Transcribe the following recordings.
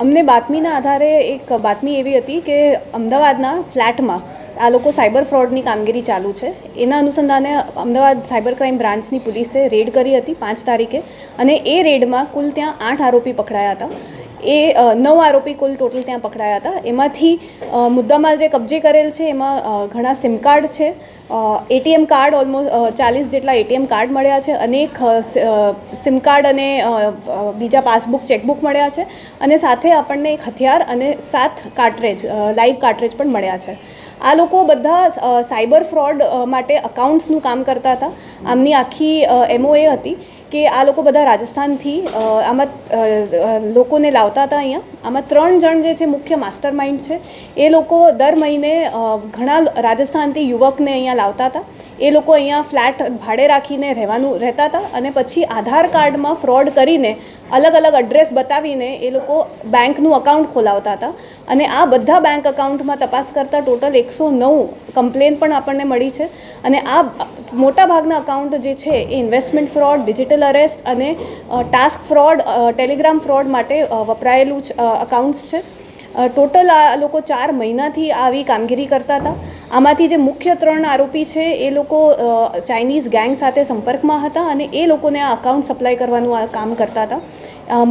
અમને બાતમીના આધારે એક બાતમી એવી હતી કે અમદાવાદના ફ્લેટમાં આ લોકો સાયબર ફ્રોડની કામગીરી ચાલુ છે. એના અનુસંધાને અમદાવાદ સાયબર ક્રાઇમ બ્રાન્ચની પોલીસે રેડ કરી હતી પાંચ તારીખે અને એ રેડમાં કુલ ત્યાં આઠ આરોપી પકડાયા હતા. એ નવ આરોપી કુલ ટોટલ ત્યાં પકડાયા હતા. એમાંથી મુદ્દામાલ જે કબજે કરેલ છે, એમાં ઘણા સિમ કાર્ડ છે એટીએમ કાર્ડ ઓલમોસ્ટ ચાલીસ જેટલા એટીએમ કાર્ડ મળ્યા છે. અનેક એક સિમ કાર્ડ અને બીજા પાસબુક ચેકબુક મળ્યા છે. અને સાથે આપણને એક હથિયાર અને સાત કાર્ટરેજ લાઈવ કાર્ટરેજ પણ મળ્યા છે. આ લોકો બધા સાયબર ફ્રોડ માટે અકાઉન્ટ્સનું કામ કરતા હતા. આમની આખી એમઓ એ હતી કે આ લોકો બધા રાજસ્થાનથી આમાં લોકોને લાવતા હતા અહીંયા. આમાં ત્રણ જણ જે છે, મુખ્ય માસ્ટર માઇન્ડ છે. એ લોકો દર મહિને ઘણા રાજસ્થાનથી યુવકને અહીંયા લાવતા હતા એ લોકો અહીંયા ફ્લેટ ભાડે રાખીને રહેવાનું રહેતા હતા અને પછી આધાર કાર્ડમાં ફ્રોડ કરીને અલગ અલગ એડ્રેસ બતાવીને એ લોકો બેંકનું અકાઉન્ટ ખોલાવતા હતા અને આ બધા બેંક અકાઉન્ટમાં તપાસ કરતાં ટોટલ એકસો નવ કમ્પ્લેન પણ આપણને મળી છે. અને આ મોટાભાગના અકાઉન્ટ જે છે એ ઇન્વેસ્ટમેન્ટ ફ્રોડ, ડિજિટલ અરેસ્ટ અને ટાસ્ક ફ્રોડ ટેલિગ્રામ ફ્રોડ માટે વપરાયેલું અકાઉન્ટ્સ છે. ટોટલ આ લોકો ચાર મહિનાથી આવી કામગીરી કરતા હતા આમાંથી જે મુખ્ય ત્રણ આરોપી છે, એ લોકો ચાઇનીઝ ગેંગ સાથે સંપર્કમાં હતા અને એ લોકોને આ અકાઉન્ટ સપ્લાય કરવાનું આ કામ કરતા હતા.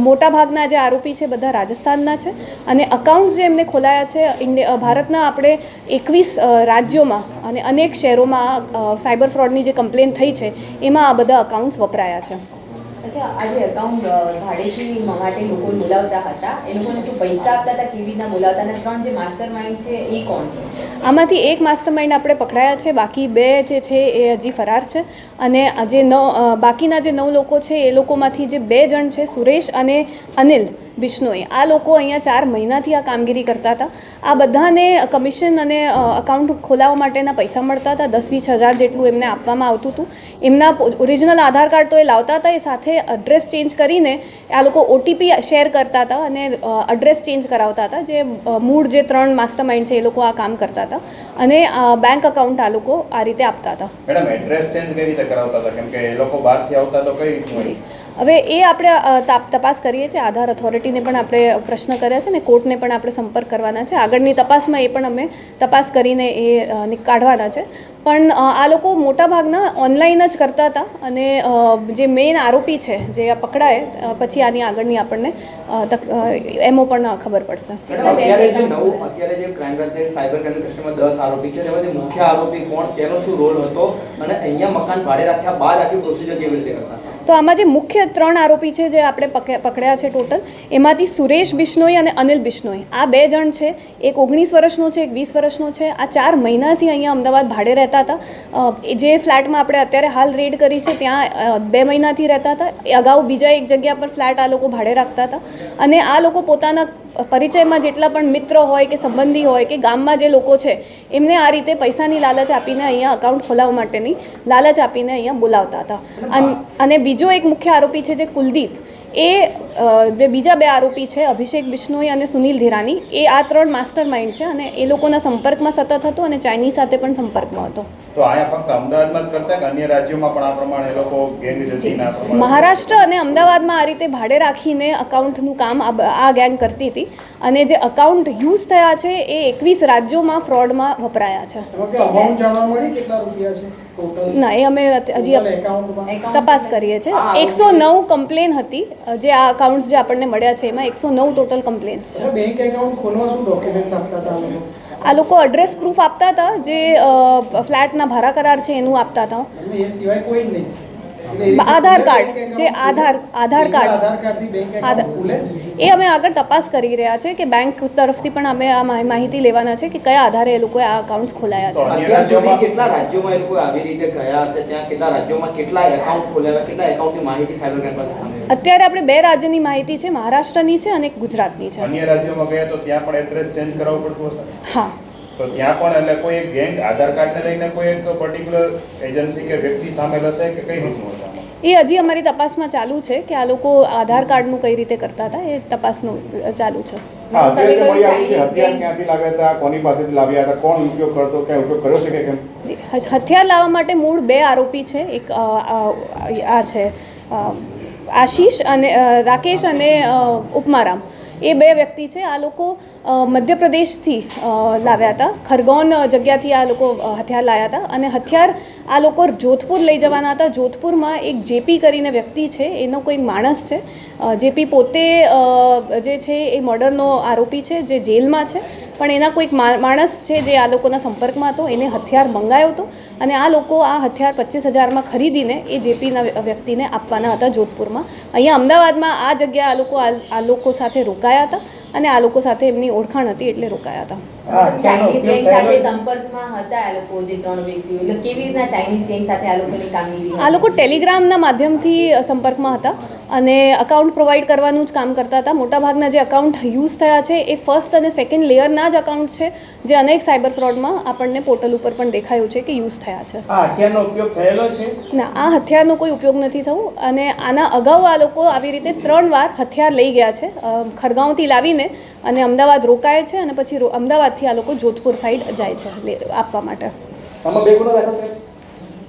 મોટાભાગના જે આરોપી છે, બધા રાજસ્થાનના છે અને અકાઉન્ટ્સ જે એમને ખોલાયા છે ભારતના આપણે એકવીસ રાજ્યોમાં અને અનેક શહેરોમાં સાયબર ફ્રોડની જે કમ્પ્લેન થઈ છે, એમાં આ બધા અકાઉન્ટ્સ વપરાયા છે. અચ્છા, આજે એકાઉન્ટ ભાડેથી માટે લોકો બોલાવતા હતા. એ લોકોને શું પૈસા આપતા હતા, કેવી રીતના બોલાવતા અને ત્રણ જે માસ્ટર માઇન્ડ છે, એ કોણ છે? આમાંથી એક માસ્ટરમાઇન્ડ આપણે પકડાયા છે, બાકી બે જે છે, એ હજી ફરાર છે. અને જે નવ બાકીના જે નવ લોકો છે, એ લોકોમાંથી જે બે જણ છે, સુરેશ અને અનિલ. બિશ્નોઈ આ લોકો અહીંયા ચાર મહિનાથી આ કામગીરી કરતા હતા. આ બધાને કમિશન અને અકાઉન્ટ ખોલાવવા માટેના પૈસા મળતા હતા. દસ વીસ હજાર જેટલું એમને આપવામાં આવતું હતું. એમના ઓરિજિનલ આધાર કાર્ડ તો એ લાવતા હતા. એ સાથે એડ્રેસ ચેન્જ કરીને આ લોકો ઓટીપી શેર કરતા હતા અને એડ્રેસ ચેન્જ કરાવતા હતા. જે મૂળ જે ત્રણ માસ્ટર માઇન્ડ છે એ લોકો આ કામ કરતા હતા. અને બેંક અકાઉન્ટ આ લોકો આ રીતે આપતા હતા. મેડમ એડ્રેસ ચેન્જ કઈ રીતે કરાવતા હતા? કેમ કે એ લોકો બહારથી આવતા તો કઈ હવે એ આપણે તપાસ કરીએ છીએ. આધાર ઓથોરિટીને પણ આપણે પ્રશ્ન કર્યા છે ને કોર્ટને પણ આપણે સંપર્ક કરવાના છે. આગળની તપાસમાં એ પણ અમે તપાસ કરીને એ કાઢવાના છે. પણ આ લોકો મોટાભાગના ઓનલાઈન જ કરતા હતા અને જે મેઇન આરોપી છે, જે આ પકડાય પછી આની આગળની આપણને એમો પણ ખબર પડશે. અત્યારે જે નવું, અત્યારે જે crime branch cyber crime customer દસ આરોપી છે તેમાંથી મુખ્ય આરોપી કોણ, તેનો શું રોલ હતો? અને અહીંયા મકાન ભાડે રાખ્યા બાદ આખી પ્રોસિજર કેવી રીતે કરતા તો આમાં જે મુખ્ય ત્રણ આરોપી છે જે આપણે પકે- પકડ્યા છે ટોટલ, એમાંથી સુરેશ બિશ્નોઈ અને અનિલ બિશ્નોઈ. આ બે જણ છે, એક ઓગણીસ વર્ષનો છે, એક વીસ વર્ષનો છે. આ ચાર મહિનાથી અહીંયા અમદાવાદ ભાડે રહેતા હતા. જે ફ્લેટમાં આપણે અત્યારે હાલ રેડ કરી છે, ત્યાં બે મહિનાથી રહેતા હતા. અગાઉ બીજા એક જગ્યા પર ફ્લેટ આ લોકો ભાડે રાખતા હતા. અને આ લોકો પોતાના પરિચયમાં જેટલા પણ મિત્રો હોય કે સંબંધી હોય કે ગામમાં જે લોકો છે, એમને આ રીતે પૈસાની લાલચ આપીને અહીંયા અકાઉન્ટ ખોલાવવા માટેની લાલચ આપીને અહીંયા બોલાવતા હતા. અન- બીજો એક મુખ્ય આરોપી છે જે કુલદીપ એ બે જે બીજા બે આરોપી છે અભિષેક બિશ્નોઈ અને સુનિલ ધીરાની. એ આ ત્રણ માસ્ટર માઇન્ડ છે અને એ લોકોના સંપર્કમાં સતત હતો અને ચાઇનીઝ સાથે પણ સંપર્કમાં હતો. તો અહીંયા ફક્ત અમદાવાદમાં જ કરતા કે અન્ય રાજ્યોમાં પણ આ પ્રમાણે એ લોકો ગેંગ મહારાષ્ટ્ર અને અમદાવાદમાં આ રીતે ભાડે રાખીને અકાઉન્ટનું કામ આ ગેંગ કરતી હતી અને જે અકાઉન્ટ યુઝ થયા છે એ એકવીસ રાજ્યોમાં ફ્રોડમાં વપરાયા છે. અમાઉન્ટ જાણવા મળી કેટલા રૂપિયા છે? ના એ અમે હજી તપાસ કરીએ છીએ. એકસો નવ કમ્પ્લેન હતી. જે આ અકાઉન્ટ્સ જે આપણને મળ્યા છે એમાં એકસો નવ ટોટલ કમ્પ્લેન્ટ્સ છે. બેંક એકાઉન્ટ ખોલવા શું ડોક્યુમેન્ટ્સ આપતા હતા આ લોકો એડ્રેસ પ્રૂફ આપતા હતા જે ફ્લેટના ભાડા કરાર છે એનું આપતા હતા. આધાર કાર્ડ જે આધાર આધાર કાર્ડ એ અમે આગળ તપાસ કરી રહ્યા છે કે બેંક તરફથી પણ અમે આ માહિતી લેવાના છે કે કયા આધારે એ લોકોએ આ અકાઉન્ટ ખોલાયા છે. કેટલા રાજ્યોમાં એ લોકો આવી રીતે ગયા હશે? ત્યાં કેટલા રાજ્યોમાં કેટલા એકાઉન્ટ ખોલાવ્યા કેટલા એકાઉન્ટની માહિતી સાયબર ક્રાઇમ પાસે સામે અત્યારે આપણે બે રાજ્યની માહિતી છે મહારાષ્ટ્રની છે અને ગુજરાતની છે. અન્ય રાજ્યોમાં ગયા તો ત્યાં પણ એડ્રેસ ચેન્જ કરાવવું પડતું હશે? હા. તો ત્યાં પણ એટલે કોઈ એક ગેંગ આધાર કાર્ડને લઈને કોઈ એક પર્ટિક્યુલર એજન્સી કે વ્યક્તિ સામેલ હશે કે કઈ રીતનું? એ હજી અમારી તપાસમાં ચાલુ છે કે આ લોકો આધાર કાર્ડનું કઈ રીતે કરતા હતા એ તપાસનું ચાલુ છે. હથિયાર gang. ક્યાંથી લાવ્યા હતા કોની પાસેથી લાવ્યા હતા કોણ ઉપયોગ કરતો ક્યાં ઉપયોગ કર્યો છે કે કેમ? જી હ- હથિયાર લાવવા માટે મૂળ બે આરોપી છે એક આ છે આશીષ અને રાકેશ અને ઉપમારામ. એ બે વ્યક્તિ છે, આ લોકો મધ્યપ્રદેશથી લાવ્યા હતા. ખરગોન જગ્યાથી આ લોકો હથિયાર લાવ્યા હતા અને હથિયાર આ લોકો જોધપુર લઈ જવાના હતા. જોધપુરમાં એક જેપી કરીને વ્યક્તિ છે, એનો કોઈ માણસ છે. જેપી પોતે જે છે એ મર્ડરનો આરોપી છે, જે જેલમાં છે. પણ એના કોઈક માણસ છે જે આ લોકોના સંપર્કમાં હતો, એને હથિયાર મંગાયો હતો અને આ લોકો આ હથિયાર પચીસ હજારમાં ખરીદીને એ જેપીના વ્યક્તિને આપવાના હતા જોધપુરમાં. અહીંયા અમદાવાદમાં આ જગ્યા આ લોકો આ લોકો સાથે રોકાયા હતા અને આ લોકો સાથે એમની ઓળખાણ હતી એટલે રોકાયા હતા. ચાઇનીઝ ગેંગ સાથે સંપર્કમાં હતા આ લોકો જે ત્રણ વ્યક્તિઓ. એટલે કેવી રીતના ચાઇનીઝ ગેંગ સાથે આ લોકોની કામગીરી આ લોકો ટેલિગ્રામના માધ્યમથી સંપર્કમાં હતા અને અકાઉન્ટ પ્રોવાઈડ કરવાનું જ કામ કરતા હતા. મોટાભાગના જે અકાઉન્ટ યુઝ થયા છે એ ફર્સ્ટ અને સેકન્ડ લેયરના જ અકાઉન્ટ છે જે અનેક સાયબર ફ્રોડમાં આપણને પોર્ટલ ઉપર પણ દેખાયું છે કે યુઝ થયા છે. આ હથિયારનો ઉપયોગ થયેલો છે? ના આ હથિયારનો કોઈ ઉપયોગ નથી થયો અને આના અગાઉ આ લોકો આવી રીતે ત્રણ વાર હથિયાર લઈ ગયા છે. ખરગાંવથી લાવીને અને અમદાવાદ રોકાય છે અને પછી રો- અમદાવાદથી આ લોકો જોધપુર સાઈડ જાય છે આપવા માટે. ગુના?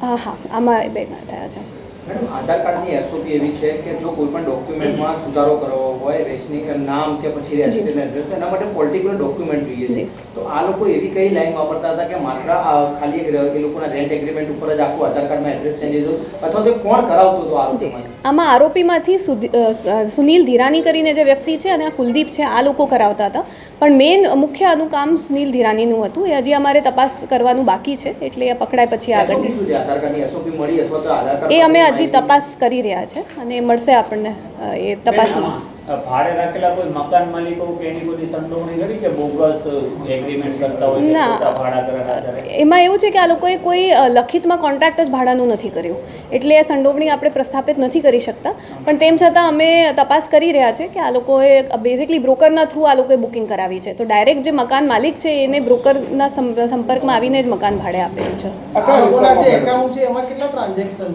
હા હા આમાં બે થયા છે. મેડમ આધાર કાર્ડની એસઓપી એવી છે કે જો કોઈ પણ ડોક્યુમેન્ટમાં સુધારો કરવો હોય રેશનિંગ નામ કે પછી રેજિસ્ટ્રેશન એડ્રેસ એના માટે પર્ટિક્યુલર ડોક્યુમેન્ટ જોઈએ છે. તો આ લોકો એવી કઈ લાઈન વાપરતા હતા કે માત્ર ખાલી એક એ લોકોના રેન્ટ એગ્રીમેન્ટ ઉપર જ આખું આધાર કાર્ડમાં એડ્રેસ ચેન્જ અથવા તો કોણ કરાવતું હતું જી. આરોપીમાં આમાં આરોપીમાંથી સુનિલ ધીરાની કરીને જે વ્યક્તિ છે અને આ કુલદીપ છે આ લોકો કરાવતા હતા. પણ મેઇન મુખ્ય આનું કામ સુનિલ ધીરાનીનું હતું. એ હજી અમારે તપાસ કરવાનું બાકી છે એટલે એ પકડાય પછી આગળ શું છે? આધાર કાર્ડની એસઓપી મળી અથવા તો આધાર કાર્ડ એ અમે હજી તપાસ કરી રહ્યા છે અને મળશે આપણને એ તપાસમાં ભાડે રાખેલા કોઈ મકાન માલિકો કે એની કોઈ સંડોવણી કરી કે બોગસ એગ્રીમેન્ટ કરતા હોય ના. ભાડા એમાં એવું છે કે આ લોકોએ કોઈ લખિતમાં કોન્ટ્રાક્ટ જ ભાડાનું નથી કર્યું. એટલે એ સંડોવણી આપણે પ્રસ્થાપિત નથી કરી શકતા. પણ તેમ છતાં અમે તપાસ કરી રહ્યા છે કે આ લોકોએ બેઝિકલી બ્રોકરના થ્રુ આ લોકોએ બુકિંગ કરાવી છે. તો ડાયરેક્ટ જે મકાન માલિક છે એને બ્રોકરના સંપર્કમાં આવીને જ મકાન ભાડે આપેલું છે? એકાઉન્ટ એમાં કેટલા ટ્રાન્ઝેક્શન